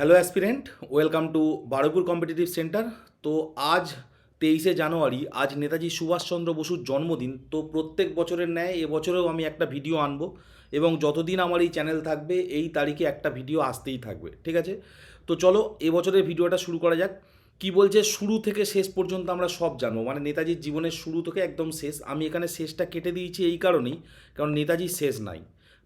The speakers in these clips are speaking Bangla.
Hello aspirant welcome to Barupur competitive centre তো আজ তেইশে জানুয়ারি, আজ নেতাজি সুভাষচন্দ্র বসুর জন্মদিন। তো প্রত্যেক বছরের ন্যায় এবছরেও আমি একটা ভিডিও আনব এবং যতদিন আমার এই চ্যানেল থাকবে, এই তারিখে একটা ভিডিও আসতেই থাকবে, ঠিক আছে? তো চলো এবছরের ভিডিওটা শুরু করা যাক। কি বলছে? শুরু থেকে শেষ পর্যন্ত আমরা সব জানব। মানে নেতাজির জীবনের শুরু থেকে একদম শেষ। আমি এখানে শেষটা কেটে দিয়েছি এই কারণেই, কারণ নেতাজির শেষ নাই,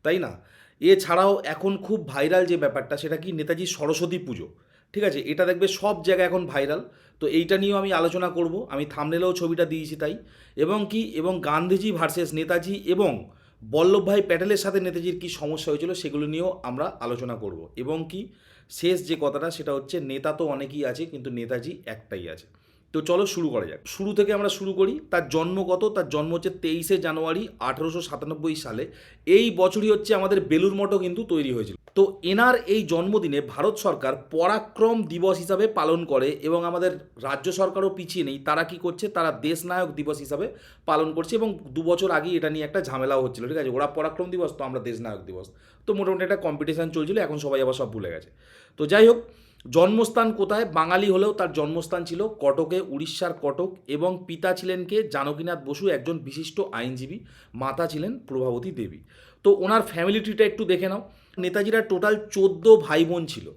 তাই না? এছাড়াও এখন খুব ভাইরাল যে ব্যাপারটা, সেটা কি নেতাজি সরস্বতী পুজো। ঠিক আছে? এটা দেখবে সব জায়গায় এখন ভাইরাল তো এইটা নিয়েও আমি আলোচনা করব। আমি থামনেলেও ছবিটা দিয়েছি তাই। এবং কি? এবং গান্ধীজি ভার্সেস নেতাজি এবং বল্লভভাই প্যাটেলের সাথে নেতাজির কী সমস্যা হয়েছিল, সেগুলো নিয়েও আমরা আলোচনা করব। এবং কি? শেষ যে কথাটা, সেটা হচ্ছে, নেতা তো অনেকেই আছে, কিন্তু নেতাজি একটাই আছে। তো চলো শুরু করা যাক। শুরু থেকে আমরা শুরু করি, তার জন্ম কত? তার জন্ম হচ্ছে তেইশে জানুয়ারি আঠেরোশো সাতানব্বই সালে। এই বছরই হচ্ছে আমাদের বেলুর মঠও কিন্তু তৈরি হয়েছিল। তো এনার এই জন্মদিনে ভারত সরকার পরাক্রম দিবস হিসাবে পালন করে এবং আমাদের রাজ্য সরকারও পিছিয়ে নেই, তারা কি করছে? তারা দেশনায়ক দিবস হিসাবে পালন করছে এবং দু বছর আগে এটা নিয়ে একটা ঝামেলাও হচ্ছিল। ঠিক আছে, ওরা পরাক্রম দিবস, তো আমরা দেশনায়ক দিবস। তো মোটামুটি একটা কম্পিটিশান চলছিল, এখন সবাই আবার সব ভুলে গেছে। তো যাই হোক জন্মস্থান কোথায়? বাঙালি হলেও তার জন্মস্থান ছিল কটকে, উড়িষ্যার কটক এবং পিতা ছিলেন কে? জানকীনাথ বসু, একজন বিশিষ্ট আইনজীবী। মাতা ছিলেন প্রভাবতী দেবী। তো ওনার ফ্যামিলি ট্রিটা একটু দেখে নাও। নেতাজিরা টোটাল চোদ্দ ভাই বোন ছিল।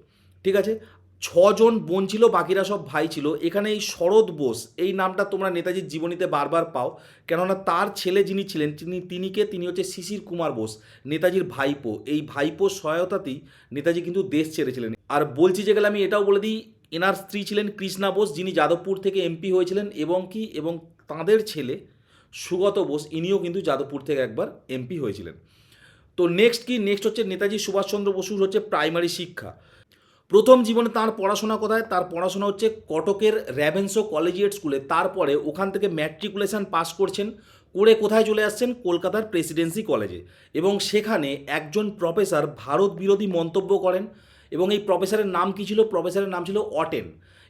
ঠিক আছে? ছজন বোন ছিল, বাকিরা সব ভাই ছিল। এখানে এই শরৎ বোস, এই নামটা তোমরা নেতাজির জীবনীতে বারবার পাও। কেননা তার ছেলে যিনি ছিলেন, তিনি তিনিকে তিনি হচ্ছে শিশির কুমার বোস, নেতাজির ভাইপো। এই ভাইপোর সহায়তাতেই নেতাজি কিন্তু দেশ ছেড়েছিলেন আর বলছি যে গেলে আমি এটাও বলে দিই, এনার স্ত্রী ছিলেন কৃষ্ণা বোস, যিনি যাদবপুর থেকে এমপি হয়েছিলেন, এবং কি? এবং তাঁদের ছেলে সুগত বোস, ইনিও কিন্তু যাদবপুর থেকে একবার এমপি হয়েছিলেন। তো নেক্সট কি? নেক্সট হচ্ছে নেতাজি সুভাষচন্দ্র বসুর হচ্ছে প্রাইমারি শিক্ষা। প্রথম জীবনে তার পড়াশোনা কোথায়? তার পড়াশোনা হচ্ছে কটকের র্যাভেন্সো কলেজিয়েট স্কুলে। তারপরে ওখান থেকে ম্যাট্রিকুলেশন পাস করছেন, করে কোথায় চলে আসছেন? কলকাতার প্রেসিডেন্সি কলেজে। এবং সেখানে একজন প্রফেসর ভারত বিরোধী মন্তব্য করেন এবং এই প্রফেসরের নাম কি ছিল? প্রফেসরের নাম ছিল অটেন।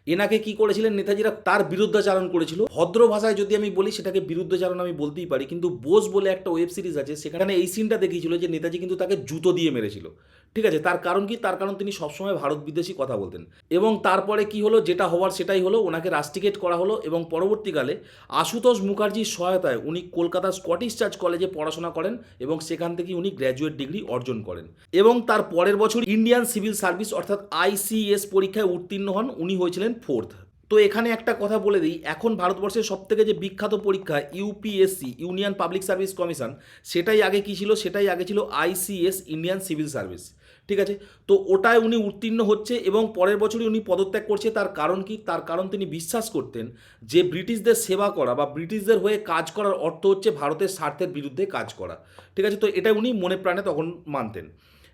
এনাকে কি করেছিলেন নেতাজিরা? তার বিরুদ্ধাচারণ করেছিল। ভদ্র ভাষায় যদি আমি বলি, সেটাকে বিরুদ্ধাচারণ আমি বলতেই পারি। কিন্তু বোস বলে একটা ওয়েব সিরিজ আছে, সেখানে এই সিনটা দেখিয়েছিল যে নেতাজি কিন্তু তাকে জুতো দিয়ে মেরেছিল। ঠিক আছে, তার কারণ কি? তার কারণ তিনি সবসময় ভারত বিদেশি কথা বলতেন। এবং তারপরে কি হলো? যেটা হওয়ার সেটাই হলো, ওনাকে রাস্টিকেট করা হলো এবং পরবর্তীকালে আশুতোষ মুখার্জির সহায়তায় উনি কলকাতা স্কটিশ চার্চ কলেজে পড়াশোনা করেন এবং সেখান থেকে উনি গ্র্যাজুয়েট ডিগ্রি অর্জন করেন। এবং তার পরের বছর ইন্ডিয়ান সিভিল সার্ভিস অর্থাৎ আইসিএস পরীক্ষায় উত্তীর্ণ হন। উনি হয়েছিলেন ফোর্থ। তো এখানে একটা কথা বলে দিই, এখন ভারতবর্ষের সব থেকে যে বিখ্যাত পরীক্ষা UPSC union public service commission, সেটাই আগে কী ছিল? সেটাই আগে ছিল আইসিএস ইন্ডিয়ান সিভিল সার্ভিস। ঠিক আছে? তো ওটায় উনি উত্তীর্ণ হচ্ছে এবং পরের বছরই উনি পদত্যাগ করছে, তার কারণ কি? তার কারণ তিনি বিশ্বাস করতেন যে ব্রিটিশদের সেবা করা বা ব্রিটিশদের হয়ে কাজ করার অর্থ হচ্ছে ভারতের স্বার্থের বিরুদ্ধে কাজ করা। ঠিক আছে? তো এটা উনি মনে প্রাণে তখন মানতেন।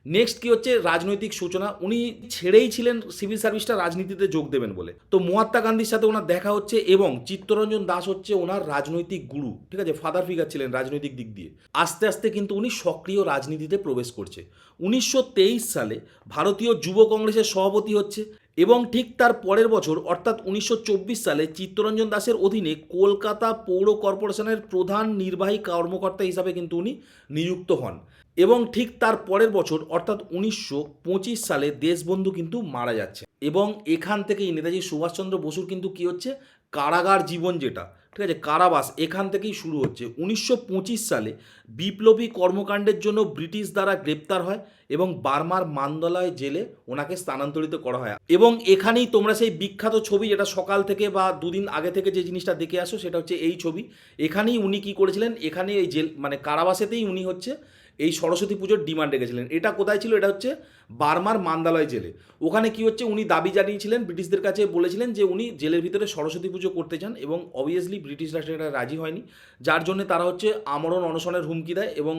নেক্সট কি হচ্ছে? রাজনৈতিক সূচনা। উনি ছেড়েই ছিলেন সিভিল সার্ভিসটা রাজনীতিতে যোগ দেবেন বলে। তো মহাত্মা গান্ধীর সাথে ওনার দেখা হচ্ছে এবং চিত্তরঞ্জন দাস হচ্ছে ওনার রাজনৈতিক গুরু। ঠিক আছে? ফাদার ফিগার ছিলেন রাজনৈতিক দিক দিয়ে। আস্তে আস্তে কিন্তু উনি সক্রিয় রাজনীতিতে প্রবেশ করছে। উনিশশো তেইশ সালে ভারতীয় যুব কংগ্রেসের সভাপতি হচ্ছে এবং ঠিক তার পরের বছর, অর্থাৎ উনিশশো চব্বিশ সালে চিত্তরঞ্জন দাসের অধীনে কলকাতা পৌর কর্পোরেশনের প্রধান নির্বাহী কর্মকর্তা হিসাবে কিন্তু উনি নিযুক্ত হন। এবং ঠিক তার পরের বছর, অর্থাৎ উনিশশো পঁচিশ সালে দেশবন্ধু কিন্তু মারা যাচ্ছে। এবং এখান থেকেই নেতাজি সুভাষচন্দ্র বসুর কিন্তু কি হচ্ছে? কারাগার জীবন যেটা, ঠিক আছে? কারাবাস, এখান থেকেই শুরু হচ্ছে। উনিশশো পঁচিশ সালে বিপ্লবী কর্মকাণ্ডের জন্য ব্রিটিশ দ্বারা গ্রেপ্তার হয় এবং বার্মার মান্দালয় জেলে ওনাকে স্থানান্তরিত করা হয়। এবং এখানেই তোমরা সেই বিখ্যাত ছবি যেটা সকাল থেকে বা দুদিন আগে থেকে যে জিনিসটা দেখে আসো, সেটা হচ্ছে এই ছবি। এখানেই উনি কি করেছিলেন? এখানে এই জেল মানে কারাবাসেতেই উনি হচ্ছে এই সরস্বতী পুজোর ডিমান্ড রেখেছিলেন। এটা কোথায় ছিল? এটা হচ্ছে বার্মার মান্দালয় জেলে। ওখানে কি হচ্ছে? উনি দাবি জানিয়েছিলেন, ব্রিটিশদের কাছে বলেছিলেন যে উনি জেলের ভিতরে সরস্বতী পুজো করতে চান এবং অবভিয়াসলি ব্রিটিশরা সেটা রাজি হয়নি। যার জন্য তারা হচ্ছে আমরণ অনশনের হুমকি দেয় এবং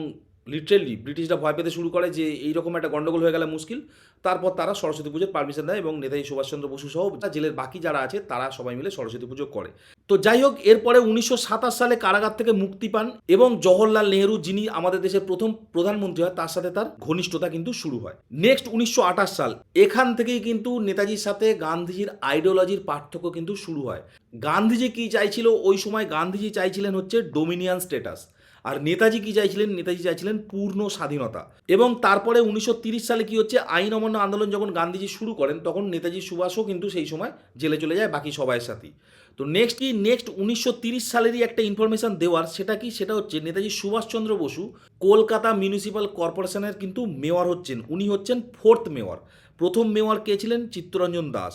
লিটারেলি ব্রিটিশরা ভয় পেতে শুরু করে যে এইরকম একটা গন্ডগোল হয়ে গেলে মুশকিল। তারপর তারা সরস্বতী পুজোর পারমিশন দেয় এবং নেতাজি সুভাষচন্দ্র বসু সহ জেলের বাকি যারা আছে, তারা সবাই মিলে সরস্বতী পুজো করে। তো যাই হোক, এরপরে উনিশশো সাতাশ সালে কারাগার থেকে মুক্তি পান এবং জওহরলাল নেহরু যিনি আমাদের দেশের প্রথম প্রধানমন্ত্রী হয়, তার সাথে তার ঘনিষ্ঠতা কিন্তু শুরু হয়। নেক্সট উনিশশো আঠাশ সাল, এখান থেকেই কিন্তু নেতাজির সাথে গান্ধীজির আইডিওলজির পার্থক্য কিন্তু শুরু হয়। গান্ধীজি কি চাইছিল? ওই সময় গান্ধীজি চাইছিলেন হচ্ছে ডোমিনিয়ান স্টেটাস আর নেতাজি কি চাইছিলেন? নেতাজি চাইছিলেন পূর্ণ স্বাধীনতা। এবং তারপরে উনিশশো সালে কি হচ্ছে? আইন অমান্য আন্দোলন যখন গান্ধীজি শুরু করেন, তখন নেতাজি সুভাষও কিন্তু সেই সময় জেলে চলে যায়, বাকি সবাইয়ের সাথেই তো নেক্সট কি? নেক্সট উনিশশো সালেরই একটা ইনফরমেশন দেওয়ার, সেটা কি? সেটা হচ্ছে নেতাজি সুভাষচন্দ্র বসু কলকাতা মিউনিসিপ্যাল কর্পোরেশনের কিন্তু মেয়র হচ্ছেন। উনি হচ্ছেন ফোর্থ মেয়র প্রথম মেয়র কে ছিলেন? চিত্তরঞ্জন দাস।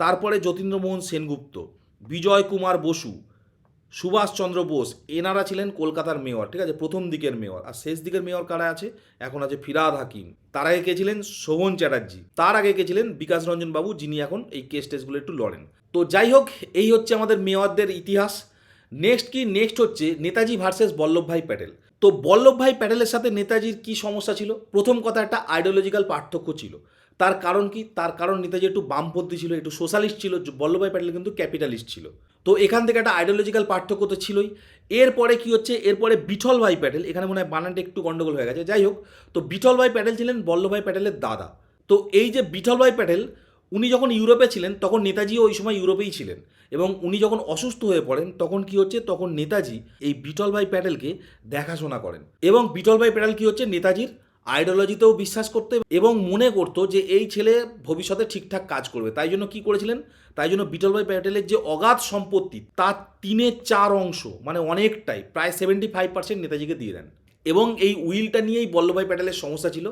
তারপরে যতীন্দ্রমোহন সেনগুপ্ত। বিজয় কুমার বসু। সুভাষচন্দ্র বোস, এনারা ছিলেন কলকাতার মেয়র, ঠিক আছে? প্রথম দিকের মেয়র। আর শেষ দিকের মেয়র কারা আছে? এখন আছে ফিরাদ হাকিম। তার আগে কে ছিলেন? শোভন চ্যাটার্জি। তার আগে কে ছিলেন? বিকাশ রঞ্জন বাবু, যিনি এখন এই কেস টেসগুলো একটু লড়েন। তো যাই হোক, এই হচ্ছে আমাদের মেয়রদের ইতিহাস। নেক্সট কি? নেক্সট হচ্ছে নেতাজি ভার্সেস বল্লভভাই প্যাটেল। তো বল্লভভাই প্যাটেলের সাথে নেতাজির কি সমস্যা ছিল? প্রথম কথা, একটা আইডিওলজিক্যাল পার্থক্য ছিল। তার কারণ কি? তার কারণ নেতাজি একটু বামপন্থী ছিল, একটু সোশ্যালিস্ট ছিল। বল্লভভাই প্যাটেল কিন্তু ক্যাপিটালিস্ট ছিল। তো এখান থেকে একটা আইডিওলজিক্যাল পার্থক্য তো ছিলই। এরপরে কি হচ্ছে? এরপরে বিঠল ভাই প্যাটেল, এখানে মনে হয় বানানটা একটু গন্ডগোল হয়ে গেছে। যাই হোক, তো বিঠল ভাই প্যাটেল ছিলেন বল্লভভাই প্যাটেলের দাদা। তো এই যে বিঠল ভাই প্যাটেল, উনি যখন ইউরোপে ছিলেন, তখন নেতাজিও ওই সময় ইউরোপেই ছিলেন এবং উনি যখন অসুস্থ হয়ে পড়েন, তখন কি হচ্ছে? তখন নেতাজি এই বিঠল ভাই প্যাটেলকে দেখাশোনা করেন এবং বিঠল ভাই প্যাটেল কি হচ্ছে? নেতাজির আইডিওলজিতেও বিশ্বাস করতে এবং মনে করতো যে এই ছেলে ভবিষ্যতে ঠিকঠাক কাজ করবে। তাই জন্য কি করেছিলেন? তাই জন্য বিটলভাই প্যাটেলের যে অগাধ সম্পত্তি, তার তিনে চার অংশ মানে অনেকটাই, প্রায় সেভেন্টি ফাইভ পার্সেন্ট নেতাজিকে দিয়ে দেন। এবং এই উইলটা নিয়েই বল্লভভাই প্যাটেলের সমস্যা ছিল।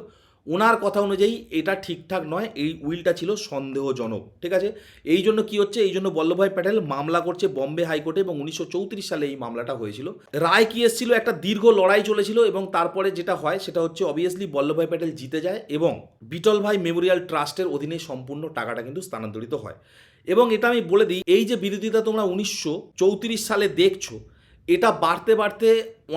ওনার কথা অনুযায়ী এটা ঠিকঠাক নয়, এই উইলটা ছিল সন্দেহজনক, ঠিক আছে? এই জন্য কি হচ্ছে? এই জন্য বল্লভভাই প্যাটেল মামলা করছে বম্বে হাইকোর্টে এবং উনিশশো চৌত্রিশ সালে এই মামলাটা হয়েছিল। রায় কি এসেছিল? একটা দীর্ঘ লড়াই চলেছিল এবং তারপরে যেটা হয় সেটা হচ্ছে অবভিয়াসলি বল্লভভাই প্যাটেল জিতে যায় এবং বিটল ভাই মেমোরিয়াল ট্রাস্টের অধীনে সম্পূর্ণ টাকাটা কিন্তু স্থানান্তরিত হয়। এবং এটা আমি বলে দিই, এই যে বিরোধিতা তোমরা উনিশশো চৌত্রিশ সালে দেখছ, এটা বাড়তে বাড়তে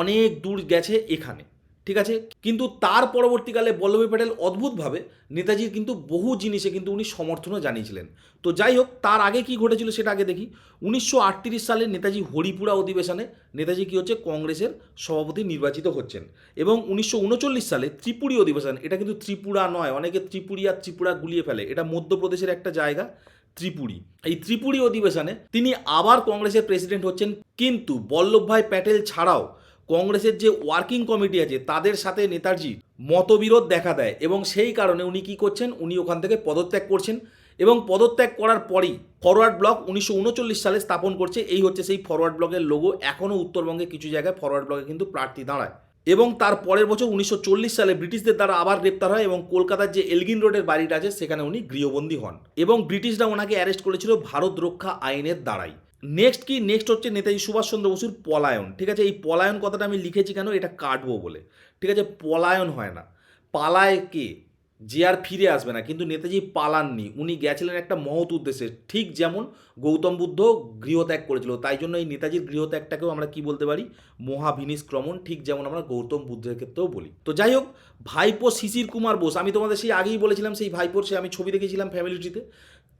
অনেক দূর গেছে এখানে। ঠিক আছে? কিন্তু তার পরবর্তীকালে বল্লভভাই প্যাটেল অদ্ভুতভাবে নেতাজির কিন্তু বহু জিনিসে কিন্তু উনি সমর্থনও জানিয়েছিলেন। তো যাই হোক, তার আগে কি ঘটেছিল সেটা আগে দেখি। উনিশশো আটত্রিশ সালে নেতাজি হরিপুরা অধিবেশনে নেতাজি কি হচ্ছে? কংগ্রেসের সভাপতি নির্বাচিত হচ্ছেন। এবং উনিশশো উনচল্লিশ সালে ত্রিপুরী অধিবেশন, এটা কিন্তু ত্রিপুরা নয়, অনেকে ত্রিপুরি আর ত্রিপুরা গুলিয়ে ফেলে। এটা মধ্যপ্রদেশের একটা জায়গা, ত্রিপুরি। এই ত্রিপুরী অধিবেশনে তিনি আবার কংগ্রেসের প্রেসিডেন্ট হচ্ছেন। কিন্তু বল্লভভাই প্যাটেল ছাড়াও কংগ্রেসের যে ওয়ার্কিং কমিটি আছে, তাদের সাথে নেতাজি মতবিরোধ দেখা দেয় এবং সেই কারণে উনি কি করছেন, উনি ওখান থেকে পদত্যাগ করছেন এবং পদত্যাগ করার পরেই ফরওয়ার্ড ব্লক উনিশশো উনচল্লিশ সালে স্থাপন করছে। এই হচ্ছে সেই ফরওয়ার্ড ব্লকের লোগো এখনও উত্তরবঙ্গে কিছু জায়গায় ফরওয়ার্ড ব্লকে কিন্তু প্রার্থী দাঁড়ায়। এবং তার পরের বছর উনিশশো চল্লিশ সালে ব্রিটিশদের দ্বারা আবার গ্রেপ্তার হয় এবং কলকাতার যে এলগিন রোডের বাড়িটা আছে, সেখানে উনি গৃহবন্দী হন। এবং ব্রিটিশরা ওনাকে অ্যারেস্ট করেছিল ভারত রক্ষা আইনের দ্বারাই। নেক্সট কি? নেক্সট হচ্ছে নেতাজি সুভাষচন্দ্র বসুর পলায়ন। ঠিক আছে? এই পলায়ন কথাটা আমি লিখেছি কেন? এটা কাটবো বলে। ঠিক আছে? পলায়ন হয় না। পালায় কে? যে আর ফিরে আসবে না। কিন্তু নেতাজি পালাননি। উনি গেছিলেন একটা মহৎ উদ্দেশ্যে। ঠিক যেমন গৌতম বুদ্ধ গৃহত্যাগ করেছিল। তাই জন্য এই নেতাজির গৃহত্যাগটাকেও আমরা কি বলতে পারি? মহাভিনিষ্ক্রমণ ঠিক যেমন আমরা গৌতম বুদ্ধের ক্ষেত্রেও বলি। তো যাই হোক, ভাইপো শিশির কুমার বোস। আমি তোমাদের সেই আগেই বলেছিলাম, সেই ভাইপোর সে আমি ছবি দেখেছিলাম ফ্যামিলিটিতে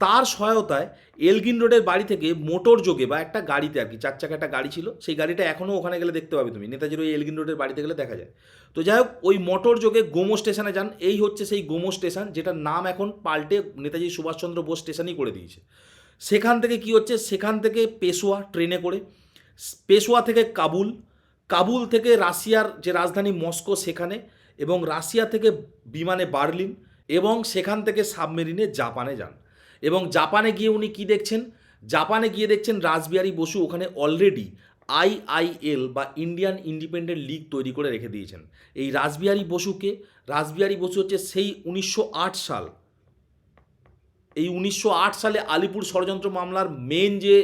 তার সহায়তায় এলগিন রোডের বাড়ি থেকে মোটর যোগে বা একটা গাড়িতে আর কি, চার চাকা একটা গাড়ি ছিল, সেই গাড়িটা এখনও ওখানে গেলে দেখতে পাবে তুমি। নেতাজির ওই এলগিন রোডের বাড়িতে গেলে দেখা যায়। তো যাই হোক, ওই মোটর যোগে গোমো স্টেশনে যান। এই হচ্ছে সেই গোমো স্টেশন, যেটার নাম এখন পাল্টে নেতাজি সুভাষচন্দ্র বোস স্টেশনই করে দিয়েছে। সেখান থেকে কি হচ্ছে? সেখান থেকে পেশোয়া ট্রেনে করে, পেশোয়া থেকে কাবুল কাবুল থেকে রাশিয়ার যে রাজধানী মস্কো সেখানে এবং রাশিয়া থেকে বিমানে বার্লিন এবং সেখান থেকে সাবমেরিনে জাপানে যান। এবং জাপানে গিয়ে উনি কি দেখছেন? জাপানে গিয়ে দেখছেন রাসবিহারী বসু ওখানে অলরেডি আইআইএল বা ইন্ডিয়ান ইন্ডিপেন্ডেন্ট লিগ তৈরি করে রেখে দিয়েছেন। এই রাসবিহারী বসুকে রাসবিহারী বসু হচ্ছে সেই উনিশশো আট সাল। এই উনিশশো আট সালে আলিপুর ষড়যন্ত্র মামলার মেন যে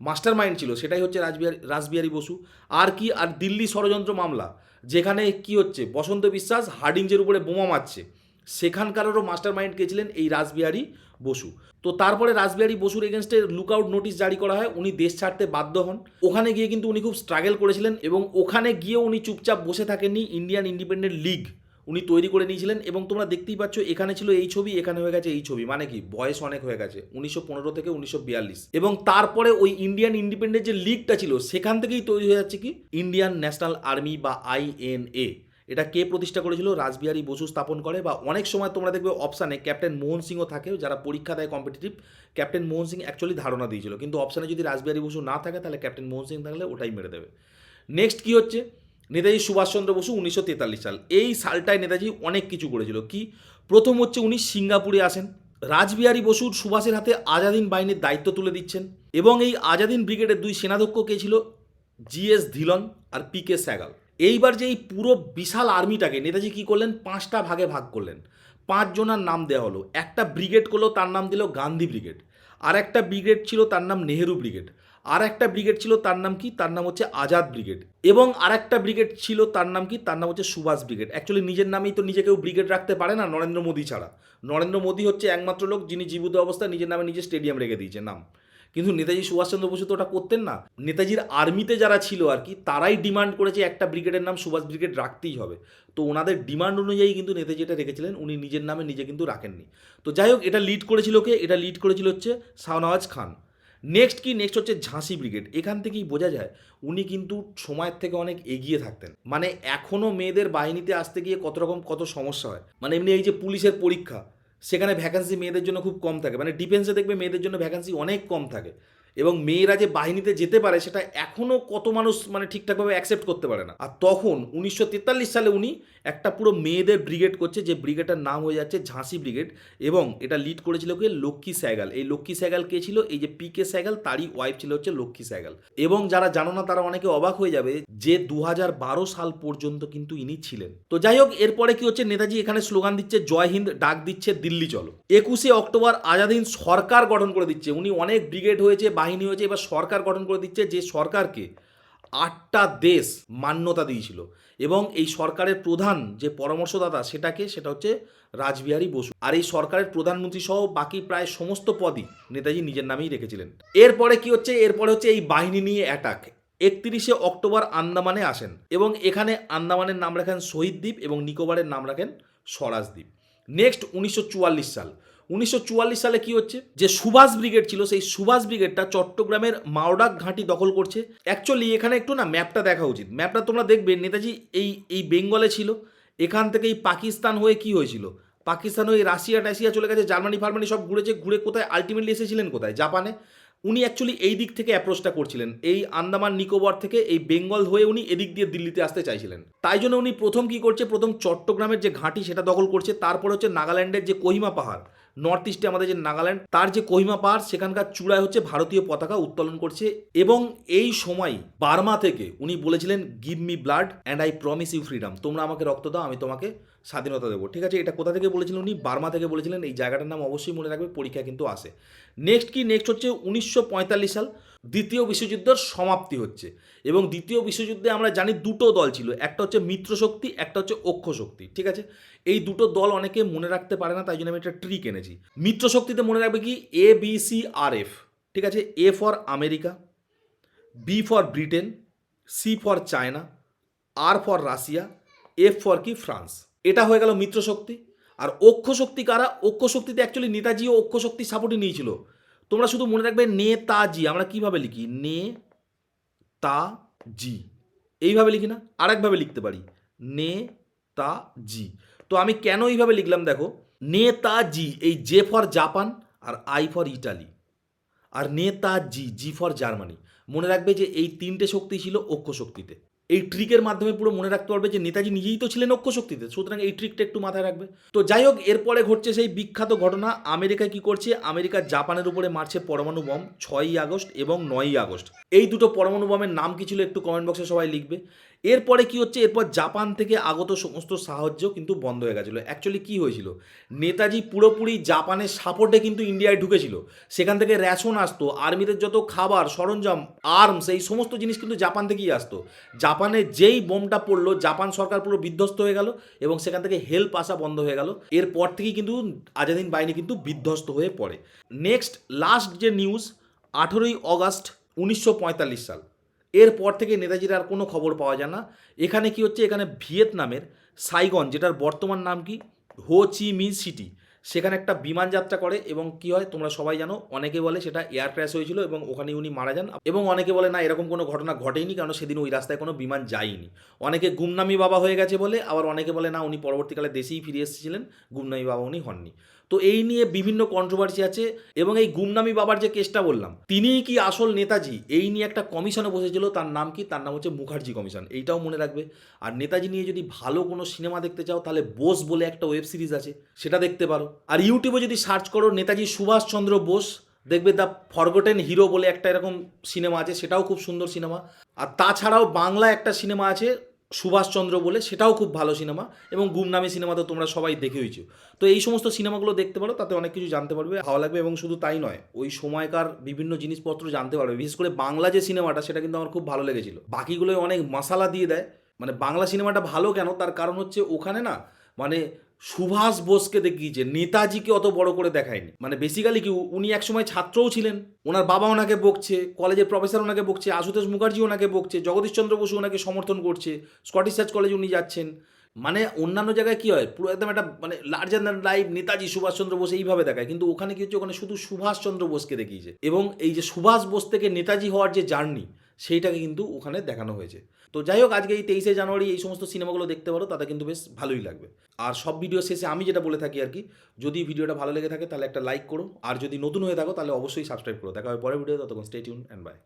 মাস্টার মাইন্ড ছিল, সেটাই হচ্ছে রাসবিহারী রাসবিহারী বসু। আর কি, আর দিল্লি ষড়যন্ত্র মামলা, যেখানে কি হচ্ছে? বসন্ত বিশ্বাস হার্ডিঞ্জের উপরে বোমা মারছে। সেখানকারেরও মাস্টার মাইন্ড কে ছিলেন এই রাসবিহারী বসু। তো তারপরে রাসবিহারী বসুর এগেনস্টে লুকআউট নোটিশ জারি করা হয়, উনি দেশ ছাড়তে বাধ্য হন। ওখানে গিয়ে কিন্তু উনি খুব স্ট্রাগল করেছিলেন এবং ওখানে গিয়ে উনি চুপচাপ বসে থাকেননি ইন্ডিয়ান ইন্ডিপেন্ডেন্ট লিগ উনি তৈরি করে নিয়েছিলেন এবং তোমরা দেখতেই পাচ্ছ এখানে ছিল এই ছবি, এখানে হয়ে গেছে এই ছবি। মানে কি? বয়স অনেক হয়ে গেছে, উনিশশো পনেরো থেকে উনিশশো বিয়াল্লিশ। এবং তারপরে ওই ইন্ডিয়ান ইন্ডিপেন্ডেন্ট যে লিগটা ছিল, সেখান থেকেই তৈরি হয়ে যাচ্ছে কি? ইন্ডিয়ান ন্যাশনাল আর্মি বা আইএনএ এটা কে প্রতিষ্ঠা করেছিল? রাসবিহারী বসু স্থাপন করে বা অনেক সময় তোমরা দেখবে অপশানে ক্যাপ্টেন মোহন সিংও থাকে, যারা পরীক্ষা দেয় competitive captain Mohan Singh actually ধারণা দিয়েছিল। কিন্তু অপশানে যদি রাসবিহারী বসু না থাকে, তাহলে ক্যাপ্টেন মোহন সিং থাকলে ওটাই মেরে দেবে। নেক্সট কি হচ্ছে? নেতাজি সুভাষচন্দ্র বসু উনিশশো তেতাল্লিশ সাল। এই সালটায় নেতাজি অনেক কিছু করেছিল। কি? প্রথম হচ্ছে উনি সিঙ্গাপুরে আসেন। রাজবিহারী বসুর সুভাষের হাতে আজাদিন বাহিনীর দায়িত্ব তুলে দিচ্ছেন। এবং এই আজাদিন ব্রিগেডের দুই সেনাধ্যক্ষ কে ছিল? জিএস ধিলন আর পি কে স্যাগাল। এইবার যে এই পুরো বিশাল আর্মিটাকে নেতাজি কী করলেন? পাঁচটা ভাগে ভাগ করলেন। পাঁচজনার নাম দেওয়া হলো। একটা ব্রিগেড করল, তার নাম দিল গান্ধী ব্রিগেড। আর একটা ব্রিগেড ছিল, তার নাম নেহেরু ব্রিগেড। আর একটা ব্রিগেড ছিল, তার নাম কি? তার নাম হচ্ছে আজাদ ব্রিগেড। এবং আর একটা ব্রিগেড ছিল, তার নাম কি? তার নাম হচ্ছে সুভাষ ব্রিগেড। অ্যাকচুয়ালি নিজের নামেই তো নিজে কেউ ব্রিগেড রাখতে পারে না নরেন্দ্র মোদী ছাড়া। নরেন্দ্র মোদী হচ্ছে একমাত্র লোক যিনি জীবিত অবস্থায় নিজের নামে নিজে স্টেডিয়াম রেখে দিয়েছে, নাম। কিন্তু নেতাজি সুভাষচন্দ্র বসু তো ওটা করতেন না। নেতাজির আর্মিতে যারা ছিল আর কি, তারাই ডিমান্ড করেছে একটা ব্রিগেডের নাম সুভাষ ব্রিগেড রাখতেই হবে। তো ওনাদের ডিমান্ড অনুযায়ী কিন্তু নেতাজি এটা রেখেছিলেন, উনি নিজের নামে নিজে কিন্তু রাখেননি। তো যাই হোক, এটা লিড করেছিল কে? এটা লিড করেছিল হচ্ছে শাহনওয়াজ খান। নেক্সট কি? নেক্সট হচ্ছে ঝাঁসি ব্রিগেড এখান থেকেই বোঝা যায়, উনি কিন্তু সময়ের থেকে অনেক এগিয়ে থাকতেন। মানে এখনও মেয়েদের বাহিনীতে আসতে গিয়ে কত রকম কত সমস্যা হয়। মানে এমনি এই যে পুলিশের পরীক্ষা সেখানে ভ্যাকান্সি মেয়েদের জন্য খুব কম থাকে। মানে ডিফেন্সে দেখবে মেয়েদের জন্য ভ্যাকান্সি অনেক কম থাকে। এবং মেয়েরা যে বাহিনীতে যেতে পারে, সেটা এখনও কত মানুষ মানে ঠিকঠাকভাবে অ্যাকসেপ্ট করতে পারে না। আর তখন উনিশশো তেতাল্লিশ সালে উনি একটা পুরো মেয়েদের ব্রিগেড করছে, যে ব্রিগেডটার নাম হয়ে যাচ্ছে ঝাঁসি ব্রিগেড এবং এটা লিড করেছিল কে? লক্ষ্মী স্যাগাল। এই লক্ষ্মী স্যাগাল কে ছিল? এই যে পি কে স্যাগাল, তারই ওয়াইফ ছিল হচ্ছে লক্ষ্মী স্যাগাল। এবং যারা জানো না, তারা অনেকে অবাক হয়ে যাবে যে দু হাজার বারো সাল পর্যন্ত কিন্তু ইনি ছিলেন। তো যাই হোক, এরপরে কি হচ্ছে? নেতাজি এখানে স্লোগান দিচ্ছে, জয় হিন্দ ডাক দিচ্ছে, দিল্লি চলো। একুশে অক্টোবর আজাদিন সরকার গঠন করে দিচ্ছে। উনি অনেক ব্রিগেড হয়েছে বাহিনী হয়েছে এবার সরকার গঠন করে দিচ্ছে যে সরকারকে আটটা দেশ মান্যতা দিয়েছিল। এবং এই সরকারের প্রধান যে পরামর্শদাতা সেটাকে সেটা হচ্ছে রাজবিহারী বসু। আর এই সরকারের প্রধানমন্ত্রী সহ বাকি প্রায় সমস্ত পদই নেতাজি নিজের নামেই রেখেছিলেন। এরপরে কি হচ্ছে? এরপরে হচ্ছে এই বাহিনী নিয়ে অ্যাটাক একত্রিশে অক্টোবর আন্দামানে আসেন এবং এখানে আন্দামানের নাম রাখেন শহীদ দ্বীপ এবং নিকোবরের নাম রাখেন স্বরাজ দ্বীপ। নেক্সট উনিশশো চুয়াল্লিশ সাল। উনিশশো চুয়াল্লিশ সালে কি হচ্ছে? যে সুভাষ ব্রিগেড ছিল, সেই সুভাষ ব্রিগেডটা চট্টগ্রামের মাওডাক ঘাঁটি দখল করছে। অ্যাকচুয়ালি এখানে একটু না ম্যাপটা দেখা উচিত। ম্যাপটা তোমরা দেখবে, নেতাজি এই এই বেঙ্গলে ছিল। এখান থেকেই পাকিস্তান হয়ে কি হয়েছিল? পাকিস্তান হয়ে রাশিয়া টাশিয়া চলে গেছে, জার্মানি ফার্মানি সব ঘুরেছে, ঘুরে কোথায়? আলটিমেটলি এসেছিলেন কোথায়? জাপানে। উনি অ্যাকচুয়ালি এই দিক থেকে অ্যাপ্রোচটা করছিলেন। এই আন্দামান নিকোবর থেকে এই বেঙ্গল হয়ে উনি এদিক দিয়ে দিল্লিতে আসতে চাইছিলেন। তাই জন্য উনি প্রথম কি করছে? প্রথম চট্টগ্রামের যে ঘাঁটি সেটা দখল করছে। তারপর হচ্ছে নাগাল্যান্ডের যে কোহিমা পাহাড় নর্থ ইস্টে আমাদের যে নাগাল্যান্ড তার যে কহিমা পাহাড় সেখানকার চূড়ায় হচ্ছে ভারতীয় পতাকা উত্তোলন করছে এবং এই সময় বার্মা থেকে উনি বলেছিলেন give me blood and I promise you freedom তোমরা আমাকে রক্ত দাও, আমি তোমাকে স্বাধীনতা দেবো। ঠিক আছে? এটা কোথা থেকে বলেছিলেন উনি? বার্মা থেকে বলেছিলেন। এই জায়গাটার নাম অবশ্যই মনে রাখবে, পরীক্ষা কিন্তু আসে। নেক্সট কি? নেক্সট হচ্ছে উনিশশো পঁয়তাল্লিশ সাল, দ্বিতীয় বিশ্বযুদ্ধের সমাপ্তি হচ্ছে। এবং দ্বিতীয় বিশ্বযুদ্ধে আমরা জানি দুটো দল ছিল। একটা হচ্ছে মিত্রশক্তি একটা হচ্ছে অক্ষ শক্তি। ঠিক আছে? এই দুটো দল অনেকে মনে রাখতে পারে না, তাই জন্য আমি একটা ট্রিক এনেছি। মিত্রশক্তিতে মনে রাখবে কি? A B C R F ঠিক আছে? A for America B for Britain C for China R for Russia F for কি? ফ্রান্স এটা হয়ে গেল মিত্রশক্তি আর অক্ষ শক্তি কারা? অক্ষ শক্তিতে অ্যাকচুয়ালি নেতাজিও অক্ষ শক্তির সাপোর্টই নিয়েছিল। তোমরা শুধু মনে রাখবে নেতাজি, আমরা কীভাবে লিখি? নে তা জি এইভাবে লিখি না, আরেকভাবে লিখতে পারি। নে তা জি তো আমি কেন এইভাবে লিখলাম দেখো? নেতাজি, এই জে ফর জাপান আর আই ফর ইটালি আর নেতাজি জি ফর জার্মানি মনে রাখবে যে এই তিনটে শক্তি ছিল অক্ষ শক্তিতে। এই ট্রিকের মাধ্যমে পুরো মনে রাখতে পারবে যে নেতাজি নিজেই তো ছিলেন অক্ষ শক্তিতে সুতরাং এই ট্রিকটা একটু মাথায় রাখবে। তো যাই হোক, এরপরে ঘটছে সেই বিখ্যাত ঘটনা আমেরিকা কি করছে? আমেরিকা জাপানের উপরে মারছে পরমাণু বম ছয়ই আগস্ট এবং নয়ই আগস্ট। এই দুটো পরমাণু বমের নাম কি ছিল একটু কমেন্ট বক্সে সবাই লিখবে। এরপরে কি হচ্ছে? এরপর জাপান থেকে আগত সমস্ত সাহায্য কিন্তু বন্ধ হয়ে গেছিল। অ্যাকচুয়ালি কি হয়েছিল? নেতাজি পুরোপুরি জাপানের সাপোর্টে কিন্তু ইন্ডিয়ায় ঢুকেছিল। সেখান থেকে রেশন আসতো আর্মিদের যত খাবার, সরঞ্জাম আর্মস এই সমস্ত জিনিস কিন্তু জাপান থেকেই আসতো। জাপানে যেই বোমটা পড়ল, জাপান সরকার পুরো বিধ্বস্ত হয়ে গেল এবং সেখান থেকে হেল্প আসা বন্ধ হয়ে গেল। এরপর থেকেই কিন্তু আজাদিন বাহিনী কিন্তু বিধ্বস্ত হয়ে পড়ে। নেক্সট লাস্ট যে নিউজ আঠেরোই অগাস্ট উনিশশো পঁয়তাল্লিশ সাল। এরপর থেকে নেতাজির আর কোনো খবর পাওয়া যায় না। এখানে কি হচ্ছে? এখানে ভিয়েতনামের সাইগন, যেটার বর্তমান নাম কি? হো চি মি সিটি। সেখানে একটা বিমান যাত্রা করে এবং কি হয়? তোমরা সবাই জানো, অনেকে বলে সেটা এয়ার ক্র্যাশ হয়েছিল এবং ওখানে উনি মারা যান এবং অনেকে বলে, না, এরকম কোনো ঘটনা ঘটেনি কারণ সেদিন ওই রাস্তায় কোনো বিমান যায়নি। অনেকে গুমনামি বাবা হয়ে গেছে বলে, আবার অনেকে বলে, না, উনি পরবর্তীকালে দেশেই ফিরে এসেছিলেন। গুমনামি বাবা উনি হননি। তো এই নিয়ে বিভিন্ন কন্ট্রোভার্সি আছে এবং এই গুমনামি বাবার যে কেসটা বললাম, তিনিই কি আসল নেতাজি? এই নিয়ে একটা কমিশনে বসেছিল, তার নাম কি? তার নাম হচ্ছে মুখার্জি কমিশন এইটাও মনে রাখবে। আর নেতাজি নিয়ে যদি ভালো কোনো সিনেমা দেখতে চাও, তাহলে বোস বলে একটা ওয়েব সিরিজ আছে, সেটা দেখতে পারো। আর ইউটিউবে যদি সার্চ করো, নেতাজি সুভাষচন্দ্র বোস, দেখবে দ্য ফরগটেন হিরো বলে একটা এরকম সিনেমা আছে, সেটাও খুব সুন্দর সিনেমা আর তাছাড়াও বাংলা একটা সিনেমা আছে সুভাষচন্দ্র বলে সেটাও খুব ভালো সিনেমা এবং গুমনামি সিনেমা তো তোমরা সবাই দেখেইছো। তো এই সমস্ত সিনেমাগুলো দেখতে পারো, তাতে অনেক কিছু জানতে পারবে, ভালো লাগবে এবং শুধু তাই নয়, ওই সময়কার বিভিন্ন জিনিসপত্র জানতে পারবে। বিশেষ করে বাংলা যে সিনেমাটা, সেটা কিন্তু আমার খুব ভালো লেগেছিল। বাকিগুলোই অনেক মশালা দিয়ে দেয়। মানে বাংলা সিনেমাটা ভালো কেন? তার কারণ হচ্ছে ওখানে না মানে সুভাষ বোসকে দেখিয়েছে। নেতাজিকে অত বড় করে দেখায়নি। মানে বেসিক্যালি কি উনি একসময় ছাত্রও ছিলেন। ওনার বাবা ওনাকে বকছে কলেজের প্রফেসর ওনাকে বকছে, আশুতোষ মুখার্জি ওনাকে বকছে জগদীশচন্দ্র বসু ওনাকে সমর্থন করছে স্কটিশ চার্চ কলেজে উনি যাচ্ছেন। মানে অন্যান্য জায়গায় কি হয়, পুরো একদম একটা মানে larger than life Netaji Subhash Chandra Bose এইভাবে দেখায়। কিন্তু ওখানে কি হচ্ছে, ওখানে শুধু সুভাষচন্দ্র বোসকে দেখিয়েছে। এবং এই যে সুভাষ বোস থেকে নেতাজি হওয়ার যে জার্নি সেইটাকে কিন্তু ওখানে দেখানো হয়েছে। তো যাই হোক, আজকে এই তেইশে জানুয়ারি এই সমস্ত সিনেমাগুলো দেখতে পারো, তাতে কিন্তু বেশ ভালোই লাগবে। আর সব ভিডিও শেষে আমি যেটা বলে থাকি আর কি, যদি ভিডিওটা ভালো লেগে থাকে তাহলে একটা লাইক করো, আর যদি নতুন হয়ে থাকো তাহলে অবশ্যই সাবস্ক্রাইব করো। দেখা হবে পরে ভিডিও ততক্ষণ স্টে টিউন অ্যান্ড বাই